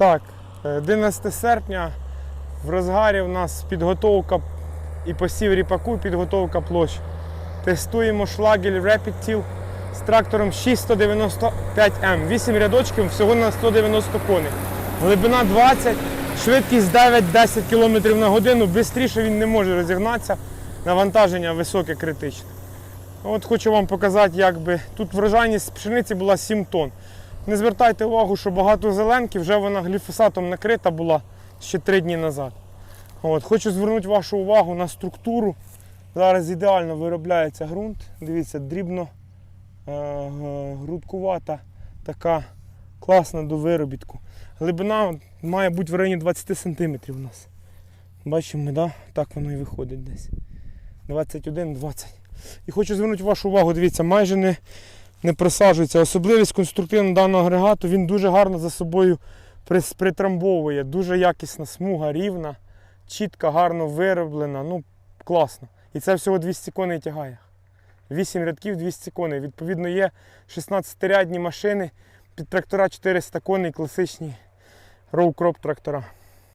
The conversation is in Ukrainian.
Так, е, 11 серпня в розгарі у нас підготовка і посів ріпаку, і підготовка площ. Тестуємо шлагель Rapid Till з трактором 6195М. 8 рядочків всього на 190 коней. Глибина 20, швидкість 9-10 км на годину. Бистріше він не може розігнатися. Навантаження високе критичне. От хочу вам показати, як би тут врожайність пшениці була 7 тонн. Не звертайте увагу, що багато зеленки, вже вона гліфосатом накрита була ще 3 дні назад. От, хочу звернути вашу увагу на структуру. Зараз ідеально виробляється ґрунт. Дивіться, дрібно е, грудкувата, така класна до виробітку. Глибина має бути в районі 20 см у нас. Бачимо, да? так воно і виходить десь. 21-20. І хочу звернути вашу увагу, дивіться, майже не, не просаджується. Особливість конструктивно даного агрегату, він дуже гарно за собою притрамбовує. Дуже якісна смуга, рівна, чітка, гарно вироблена. Ну, класно. І це всього 200 коней тягає. 8 рядків 200 коней. Відповідно, є 16-рядні машини під трактора 400 коней, класичні роу-кроп трактора.